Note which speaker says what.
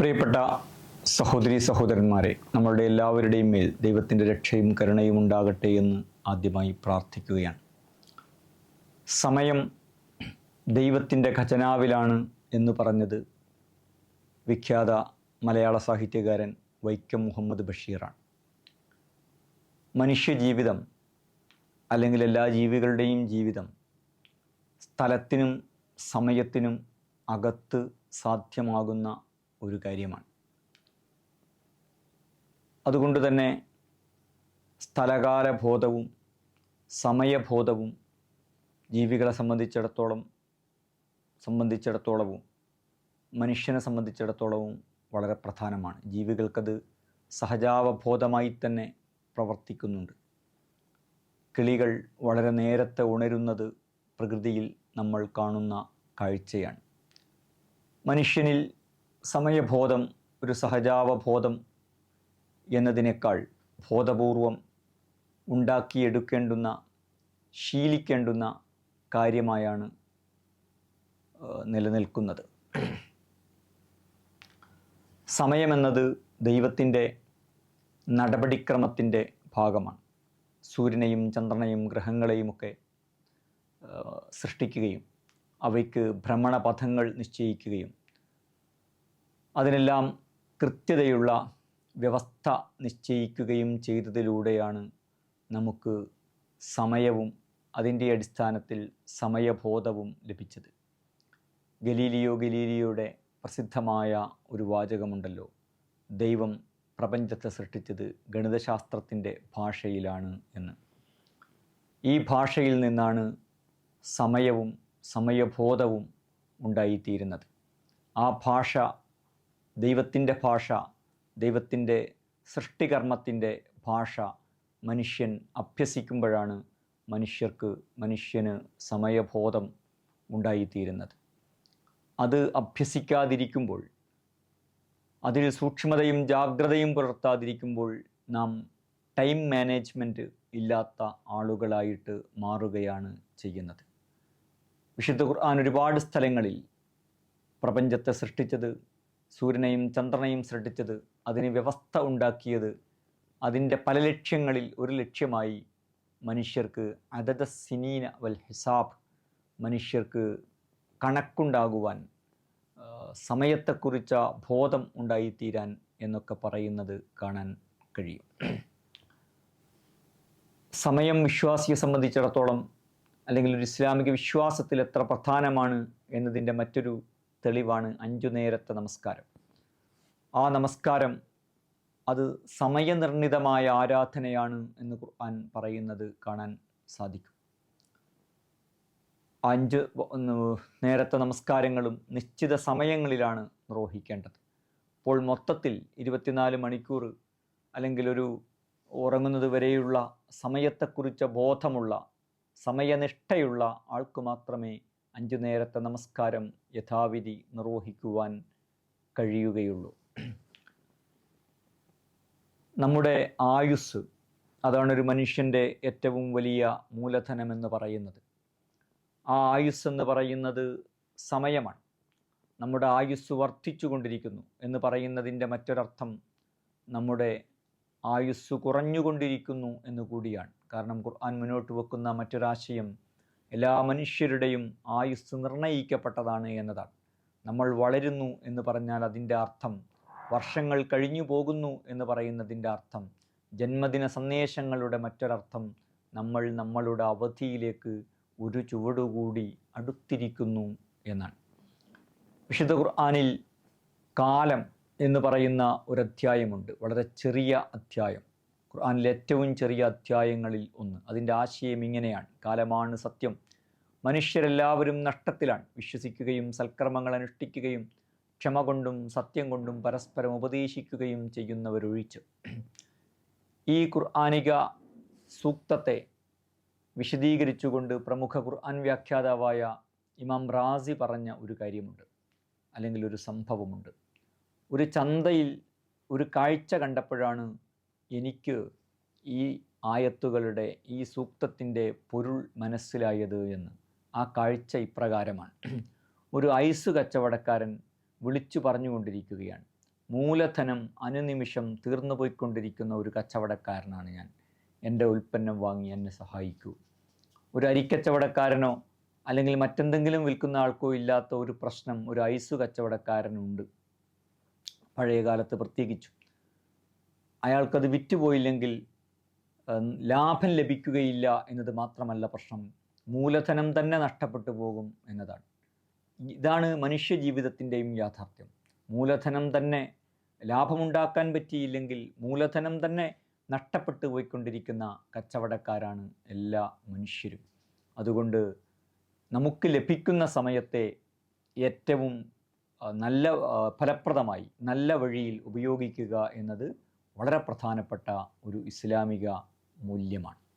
Speaker 1: പ്രിയപ്പെട്ട സഹോദരി സഹോദരന്മാരെ നമ്മളുടെ എല്ലാവരുടെയും മേൽ ദൈവത്തിന്റെ രക്ഷയും കരുണയും ഉണ്ടാകട്ടെ എന്ന് ആദ്യമായി പ്രാർത്ഥിക്കുകയാണ്. സമയം ദൈവത്തിന്റെ ഖജനാവിലാണ് എന്ന് പറഞ്ഞത് വിഖ്യാത മലയാള സാഹിത്യകാരൻ വൈക്കം മുഹമ്മദ് ബഷീറാണ്. മനുഷ്യജീവിതം അല്ലെങ്കിൽ എല്ലാ ജീവികളുടെയും ജീവിതം സ്ഥലത്തിനും സമയത്തിനും അകത്ത് സാധ്യമാകുന്ന ഒരു കാര്യമാണ്. അതുകൊണ്ട് തന്നെ സ്ഥലകാലബോധവും സമയബോധവും ജീവികളെ സംബന്ധിച്ചിടത്തോളം സംബന്ധിച്ചിടത്തോളവും മനുഷ്യനെ സംബന്ധിച്ചിടത്തോളവും വളരെ പ്രധാനമാണ്. ജീവികൾക്കത് സഹജാവബോധമായി തന്നെ പ്രവർത്തിക്കുന്നുണ്ട്. കിളികൾ വളരെ നേരത്തെ ഉണരുന്നത് പ്രകൃതിയിൽ നമ്മൾ കാണുന്ന കാഴ്ചയാണ്. മനുഷ്യനിൽ സമയബോധം ഒരു സഹജാവബോധം എന്നതിനേക്കാൾ ബോധപൂർവം ഉണ്ടാക്കിയെടുക്കേണ്ടുന്ന ശീലിക്കേണ്ടുന്ന കാര്യമായാണ് നിലനിൽക്കുന്നത്. സമയമെന്നത് ദൈവത്തിന്റെ നടപടിക്രമത്തിന്റെ ഭാഗമാണ്. സൂര്യനെയും ചന്ദ്രനെയും ഗ്രഹങ്ങളെയുമൊക്കെ സൃഷ്ടിക്കുകയും അവയ്ക്ക് ഭ്രമണപഥങ്ങൾ നിശ്ചയിക്കുകയും അതിനെല്ലാം കൃത്യതയുള്ള വ്യവസ്ഥ നിശ്ചയിക്കുകയും ചെയ്തതിലൂടെയാണ് നമുക്ക് സമയവും അതിന്റെ അടിസ്ഥാനത്തിൽ സമയബോധവും ലഭിച്ചത്. ഗലീലിയോ ഗലീലിയോയുടെ പ്രസിദ്ധമായ ഒരു വാചകമുണ്ടല്ലോ. ദൈവം പ്രപഞ്ചത്തെ സൃഷ്ടിച്ചത് ഗണിതശാസ്ത്രത്തിന്റെ ഭാഷയിലാണ് എന്ന്. ഈ ഭാഷയിൽ നിന്നാണ് സമയവും സമയബോധവും ഉണ്ടായിത്തീരുന്നത്. ആ ഭാഷ ദൈവത്തിന്റെ ഭാഷ ദൈവത്തിന്റെ സൃഷ്ടികർമ്മത്തിന്റെ ഭാഷ മനുഷ്യൻ അഭ്യസിക്കുമ്പോഴാണ് മനുഷ്യർക്ക് മനുഷ്യന് സമയബോധം ഉണ്ടായിത്തീരുന്നത്. അത് അഭ്യസിക്കാതിരിക്കുമ്പോൾ അതിൽ സൂക്ഷ്മതയും ജാഗ്രതയും പുലർത്താതിരിക്കുമ്പോൾ നാം ടൈം മാനേജ്മെന്റ് ഇല്ലാത്ത ആളുകളായിട്ട് മാറുകയാണ് ചെയ്യുന്നത്. വിശുദ്ധ ഖുർആൻ ഒരുപാട് സ്ഥലങ്ങളിൽ പ്രപഞ്ചത്തെ സൃഷ്ടിച്ചത് സൂര്യനെയും ചന്ദ്രനെയും സൃഷ്ടിച്ചത് അതിന് വ്യവസ്ഥ ഉണ്ടാക്കിയത് അതിന്റെ പല ലക്ഷ്യങ്ങളിൽ ഒരു ലക്ഷ്യമായി മനുഷ്യർക്ക് അതത സിനീന വൽ ഹിസാബ് മനുഷ്യർക്ക് കണക്കുണ്ടാകുവാൻ സമയത്തെക്കുറിച്ച ബോധം ഉണ്ടായിത്തീരാൻ എന്നൊക്കെ പറയുന്നത് കാണാൻ കഴിയും. സമയം വിശ്വാസിയെ സംബന്ധിച്ചിടത്തോളം അല്ലെങ്കിൽ ഒരു ഇസ്ലാമിക വിശ്വാസത്തിൽ എത്ര പ്രധാനമാണ് എന്നതിന്റെ മറ്റൊരു തെളിവാണ് അഞ്ചു നേരത്തെ നമസ്കാരം. ആ നമസ്കാരം അത് സമയനിർണിതമായ ആരാധനയാണ് എന്ന് ഖുർആൻ പറയുന്നത് കാണാൻ സാധിക്കും. അഞ്ച് നേരത്തെ നമസ്കാരങ്ങളും നിശ്ചിത സമയങ്ങളിലാണ് നിർവഹിക്കേണ്ടത്. അപ്പോൾ മൊത്തത്തിൽ ഇരുപത്തിനാല് മണിക്കൂർ അല്ലെങ്കിൽ ഒരു ഉറങ്ങുന്നത് വരെയുള്ള സമയത്തെക്കുറിച്ച് ബോധമുള്ള സമയനിഷ്ഠയുള്ള ആൾക്ക് മാത്രമേ അഞ്ചു നേരത്തെ നമസ്കാരം യഥാവിധി നിർവഹിക്കുവാൻ കഴിയുകയുള്ളൂ. നമ്മുടെ ആയുസ് അതാണ് ഒരു മനുഷ്യന്റെ ഏറ്റവും വലിയ മൂലധനമെന്ന് പറയുന്നത്. ആ ആയുസ് എന്ന് പറയുന്നത് സമയമാണ്. നമ്മുടെ ആയുസ് വർദ്ധിച്ചു കൊണ്ടിരിക്കുന്നു എന്ന് പറയുന്നതിന്റെ മറ്റൊരർത്ഥം നമ്മുടെ ആയുസ് കുറഞ്ഞുകൊണ്ടിരിക്കുന്നു എന്ന് കൂടിയാണ്. കാരണം ഖുർആൻ മുന്നോട്ട് വെക്കുന്ന മറ്റൊരാശയം എല്ലാ മനുഷ്യരുടെയും ആയുസ് നിർണയിക്കപ്പെട്ടതാണ് എന്നതാണ്. നമ്മൾ വളരുന്നു എന്ന് പറഞ്ഞാൽ അതിന്റെ അർത്ഥം വർഷങ്ങൾ കഴിഞ്ഞു പോകുന്നു എന്ന് പറയുന്നതിന്റെ അർത്ഥം ജന്മദിന സന്ദേശങ്ങളുടെ മറ്റൊരർത്ഥം നമ്മൾ നമ്മളുടെ അവധിയിലേക്ക് ഒരു ചുവടുകൂടി അടുത്തിരിക്കുന്നു എന്നാണ്. വിശുദ്ധ ഖുർആാനിൽ കാലം എന്ന് പറയുന്ന ഒരു അധ്യായമുണ്ട്. വളരെ ചെറിയ അധ്യായം. ഖുർആനിലെ ഏറ്റവും ചെറിയ അധ്യായങ്ങളിൽ ഒന്ന്. അതിന്റെ ആശയം ഇങ്ങനെയാണ്. കാലമാണ് സത്യം. മനുഷ്യരെല്ലാവരും നഷ്ടത്തിലാണ്. വിശ്വസിക്കുകയും സൽക്കർമ്മങ്ങൾ അനുഷ്ഠിക്കുകയും ക്ഷമ കൊണ്ടും സത്യം കൊണ്ടും പരസ്പരം ഉപദേശിക്കുകയും ചെയ്യുന്നവരൊഴിച്ച്. ഈ ഖുർആാനിക സൂക്തത്തെ വിശദീകരിച്ചുകൊണ്ട് പ്രമുഖ ഖുർആൻ വ്യാഖ്യാതാവായ ഇമാം റാസി പറഞ്ഞ ഒരു കാര്യമുണ്ട്. അല്ലെങ്കിൽ ഒരു സംഭവമുണ്ട്. ഒരു ചന്തയിൽ ഒരു കാഴ്ച കണ്ടപ്പോഴാണ് എനിക്ക് ഈ ആയത്തുകളുടെ ഈ സൂക്തത്തിന്റെ പൊരുൾ മനസ്സിലായത് എന്ന്. ആ കാഴ്ച ഇപ്രകാരമാണ്. ഒരു ഐസ് കച്ചവടക്കാരൻ വിളിച്ചു പറഞ്ഞുകൊണ്ടിരിക്കുകയാണ്. മൂലധനം അനുനിമിഷം തീർന്നു പോയിക്കൊണ്ടിരിക്കുന്ന ഒരു കച്ചവടക്കാരനാണ് ഞാൻ. എന്റെ ഉൽപ്പന്നം വാങ്ങി എന്നെ സഹായിക്കൂ. ഒരു അരിക്കച്ചവടക്കാരനോ അല്ലെങ്കിൽ മറ്റെന്തെങ്കിലും വിൽക്കുന്ന ആൾക്കോ ഇല്ലാത്ത ഒരു പ്രശ്നം ഒരു ഐസ് കച്ചവടക്കാരനുണ്ട്. പഴയ കാലത്ത് പ്രത്യേകിച്ചു. അയാൾക്കത് വിറ്റുപോയില്ലെങ്കിൽ ലാഭം ലഭിക്കുകയില്ല എന്നത് മാത്രമല്ല പ്രശ്നം. മൂലധനം തന്നെ നഷ്ടപ്പെട്ടു പോകും എന്നതാണ്. ഇതാണ് മനുഷ്യ ജീവിതത്തിന്റെയും യാഥാർത്ഥ്യം. മൂലധനം തന്നെ ലാഭമുണ്ടാക്കാൻ പറ്റിയില്ലെങ്കിൽ മൂലധനം തന്നെ നഷ്ടപ്പെട്ടു പോയിക്കൊണ്ടിരിക്കുന്ന കച്ചവടക്കാരാണ് എല്ലാ മനുഷ്യരും. അതുകൊണ്ട് നമുക്ക് ലഭിക്കുന്ന സമയത്തെ ഏറ്റവും നല്ല ഫലപ്രദമായി നല്ല വഴിയിൽ ഉപയോഗിക്കുക എന്നത് വളരെ പ്രധാനപ്പെട്ട ഒരു ഇസ്ലാമിക മൂല്യമാണ്.